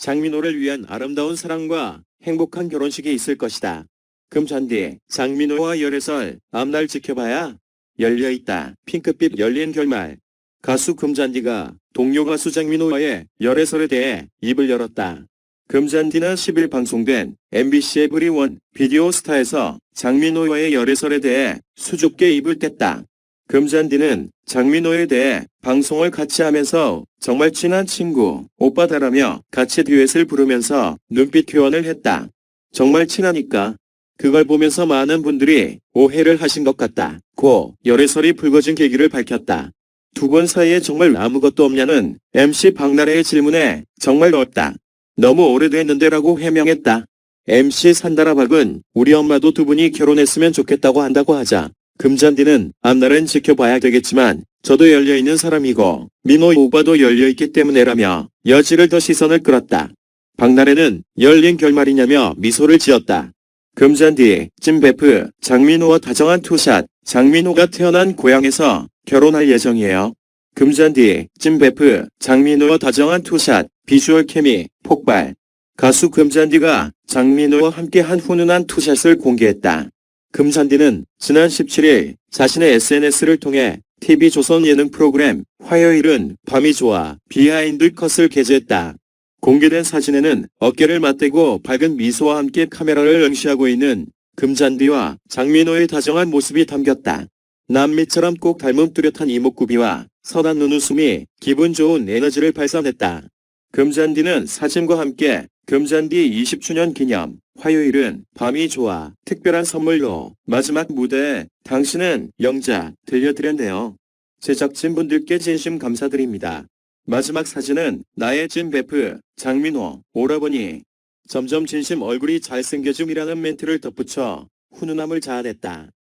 장민호를 위한 아름다운 사랑과 행복한 결혼식이 있을 것이다. 금잔디, 장민호와 열애설, 앞날 지켜봐야 열려있다. 핑크빛 열린 결말. 가수 금잔디가 동료 가수 장민호와의 열애설에 대해 입을 열었다. 금잔디는 10일 방송된 MBC 에브리원 비디오 스타에서 장민호와의 열애설에 대해 수줍게 입을 뗐다. 금잔디는 장민호에 대해 방송을 같이 하면서 정말 친한 친구, 오빠다라며 같이 듀엣을 부르면서 눈빛 교환을 했다. 정말 친하니까. 그걸 보면서 많은 분들이 오해를 하신 것 같다. 고 열애설이 불거진 계기를 밝혔다. 두분 사이에 정말 아무것도 없냐는 MC 박나래의 질문에 정말 없다. 너무 오래됐는데 라고 해명했다. MC 산다라 박은 우리 엄마도 두 분이 결혼했으면 좋겠다고 한다고 하자 금잔디는 앞날은 지켜봐야 되겠지만 저도 열려있는 사람이고 민호 오빠도 열려있기 때문에라며 여지를 더 시선을 끌었다. 박나래는 열린 결말이냐며 미소를 지었다. 금잔디, 찐베프, 장민호와 다정한 투샷, 장민호가 태어난 고향에서 결혼할 예정이에요. 금잔디, 찐베프, 장민호와 다정한 투샷, 비주얼 케미, 폭발. 가수 금잔디가 장민호와 함께 한 훈훈한 투샷을 공개했다. 금잔디는 지난 17일 자신의 SNS를 통해 TV조선 예능 프로그램 화요일은 밤이 좋아 비하인드 컷을 게재했다. 공개된 사진에는 어깨를 맞대고 밝은 미소와 함께 카메라를 응시하고 있는 금잔디와 장민호의 다정한 모습이 담겼다. 남미처럼 꼭 닮은 뚜렷한 이목구비와 선한 눈웃음이 기분 좋은 에너지를 발산했다. 금잔디는 사진과 함께 금잔디 20주년 기념 화요일은 밤이 좋아 특별한 선물로 마지막 무대에 당신은 영자 들려드렸네요. 제작진분들께 진심 감사드립니다. 마지막 사진은 나의 찐 베프 장민호 오라버니 점점 진심 얼굴이 잘생겨줌이라는 멘트를 덧붙여 훈훈함을 자아냈다.